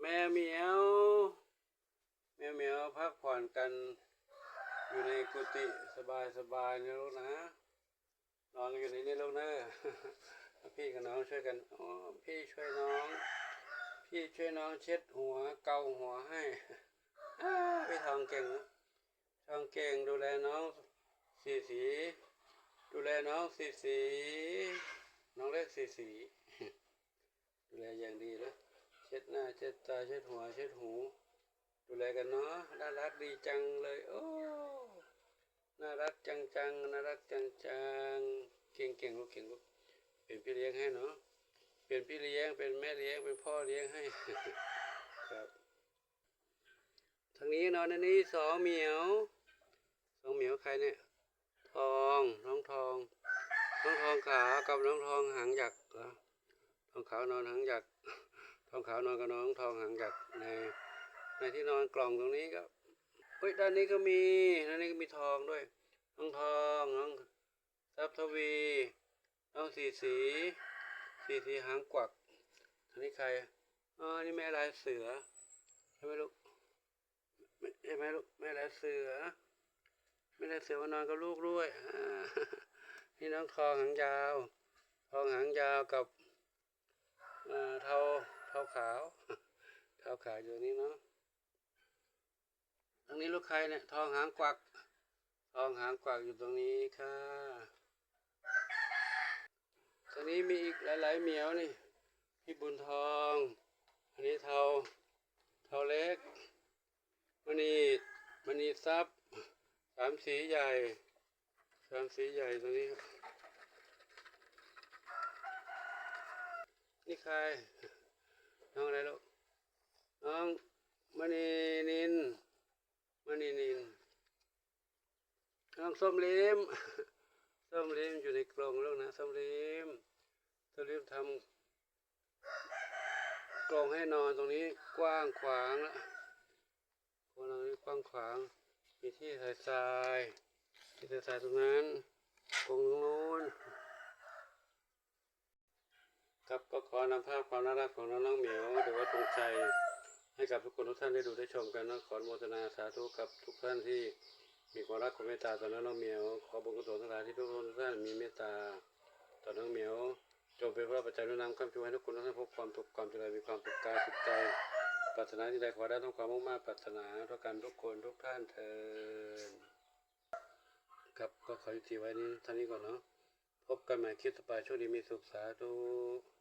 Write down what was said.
แม่เหมียว แม่เหมียวพักผ่อนกันอยู่ในกุฏิสบายสบายๆนะลูกนะนอนกันอยู่ในนี้ลูกนะพี่กับน้องช่วยกันอ๋อพี่ช่วยน้อง พี่ช่วยน้องเช็ดหัวเกาหัวให้พี่ทองเก่งนะทองเก่งดูแลน้องสีสี ดูแลน้องสีสี น้องเล็กสีสี ดูแลอย่างดีนะ เช็ดตาเช็ดหัวเช็ดหู ดูแลกันเนาะน่ารักดีจังเลย โอ้น่ารักจังจังน่ารักจังจังเก่งเก่งลูกเก่งลูกเป็นพี่เลี้ยงให้เนาะเป็นพี่เลี้ยงเป็นแม่เลี้ยงเป็นพ่อเลี้ยงให้ครับทางนี้นอนอันนี้สองเหมียวสองเหมียวใครเนี่ยทองน้องทองน้องทองขาวกับน้องทองหางหยักเหรอทองขาวนอนหางหยัก ทองขาวนอนกับน้องทองหางหยักในในที่นอนกล่องตรงนี้ก็เฮ้ยด้านนี้ก็มีด้านนี้ก็มีทองด้วยน้องทองน้องทรัพทวีน้องสีสีสีสีหางกวักอันนี้ใครอ๋อนี่แม่ลายเสือใช่ไหมลูกไม่ใช่ไหมลูกแม่ลายเสือไม่ได้เสือมานอนกับลูกด้วยนี่น้องทองหางยาว ทองหางยาวกับเอ่อเทา เทาขาวเทาขาวอยู่นี่เนาะตรงนี้ลูกใครเนี่ยทองหางกวัก ทองหางกวักอยู่ตรงนี้ค่ะตรงนี้มีอีกหลาย ๆ เหมียวนี่พี่บุญทอง อันนี้เทาเทาเล็กมณีมณีทรัพย์สามสีใหญ่สามสีใหญ่ตรงนี้ นี่ใคร น้องอะไรลูกน้องมณีนินมณีนินน้องส้มลิมส้มลิมอยู่ในกรงลูกนะส้มลิมส้มลิมทำกรงให้นอนตรงนี้กว้างขวางแล้วกรงตรงนี้กว้างขวางมีที่ใส่ทรายที่ใส่ทรายตรงนั้นตรงนู้น ครับก็ขอนำภาพความน่ารักของน้องน้องเหมียวหรือว่าตรงใจให้กับทุกคนทุกท่านได้ดูได้ชมกันนะขอโมทนาสาธุกับทุกท่านที่มีความรักความเมตตาต่อน้องน้องเหมียว ขอบุญกุศลทั้งหลายที่ทุกคนทุกท่านมีเมตตาต่อน้องเหมียวจงเป็นพระปัจจัยนะนำคำชูให้ทุกคนทุกท่านพบความสุขความเจริญมีความสุขกายสุขใจปรารถนาที่ใดขอได้ต้องความมุ่งมั่นปรารถนาเท่ากันทุกคนทุกท่านเทินครับก็ขอยุติไว้นี้ท่านี้ก่อนเนาะพบกันใหม่คลิปต่อไปช่วงดีมีสุขสาธุ